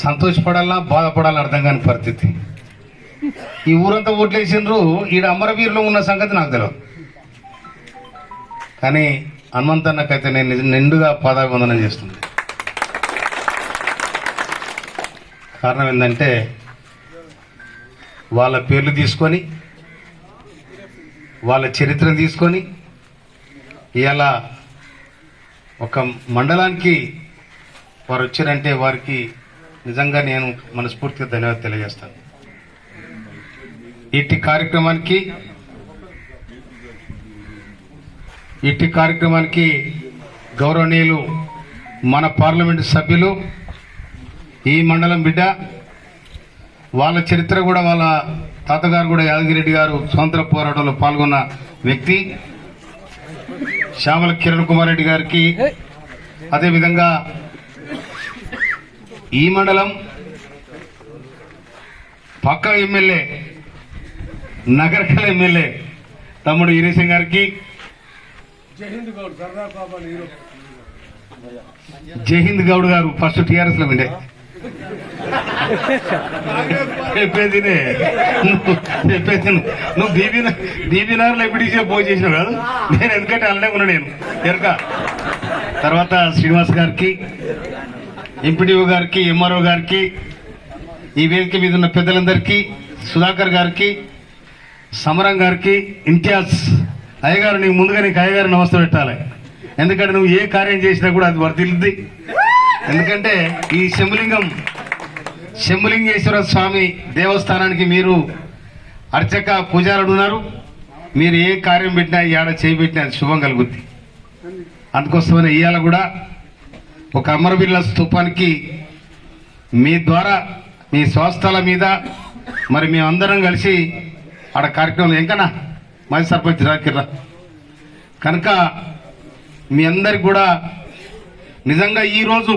సంతోషపడాలా బాధపడాలా అర్థం కాని పరిస్థితి. ఈ ఊరంతా ఓట్లేసిండ్రు ఈడ అమరవీరులో ఉన్న సంగతి నాకు తెలియదు కానీ హనుమంతన్నకైతే నేను నిండుగా పాదాభివందనం చేస్తుంది కారణం ఏంటంటే వాళ్ళ పేర్లు తీసుకొని వాళ్ళ చరిత్రను తీసుకొని ఇలా ఒక మండలానికి వారు వచ్చారంటే వారికి నిజంగా నేను మనస్ఫూర్తిగా ధన్యవాదాలు తెలియజేస్తాను. ఇట్టి కార్యక్రమానికి ఇట్టి కార్యక్రమానికి గౌరవనీయులు మన పార్లమెంటు సభ్యులు ఈ మండలం బిడ్డ వాళ్ళ చరిత్ర కూడా వాళ్ళ తాతగారు కూడా యాదగిరెడ్డి గారు స్వాతంత్ర పోరాటంలో పాల్గొన్న వ్యక్తి శ్యామల కిరణ్ కుమార్ రెడ్డి గారికి అదేవిధంగా ఈ మండలం పక్క ఎమ్మెల్యే నగరకల ఎమ్మెల్యే తమ్ముడు ఈరేశం గారికి. జయహింద్ గౌడ్ గారు ఫస్ట్ టిఆర్ఎస్లో ఉండే చెప్పేదినే. నువ్వు చెప్పేది నువ్వు. బీబీ బీబీనార్లో ఎప్పుడు పోయి చేసినావు కాదు? నేను ఎందుకంటే అలానే ఉన్నా నేను. ఎరక. తర్వాత శ్రీనివాస్ గారికి. ఎంపీడీఓ గారికి ఎంఆర్ఓ గారికి ఈ వేదిక మీద ఉన్న పెద్దలందరికీ సుధాకర్ గారికి సమరం గారికి ఇంతియాజ్ అయ్యగారు నీకు ముందుగా నీకు అయ్యగారు నమస్తే పెట్టాలి. ఎందుకంటే నువ్వు ఏ కార్యం చేసినా కూడా అది వర్తిల్లుద్ది ఎందుకంటే ఈ శంభులింగం శంభులింగేశ్వర స్వామి దేవస్థానానికి మీరు అర్చక పూజారులు ఉన్నారు. మీరు ఏ కార్యం పెట్టినా ఈ ఆడ చేయబెట్టినా అది శుభం కలుగుద్ది. అందుకోసమని ఇవాళ కూడా ఒక అమరవీరుల స్థూపానికి మీ ద్వారా మీ స్వస్థల మీద మరి మేమందరం కలిసి ఆడ కార్యక్రమం ఎంకనా మాజీ సర్పంచ్ రాకిర్రా కనుక మీ అందరికి కూడా నిజంగా ఈరోజు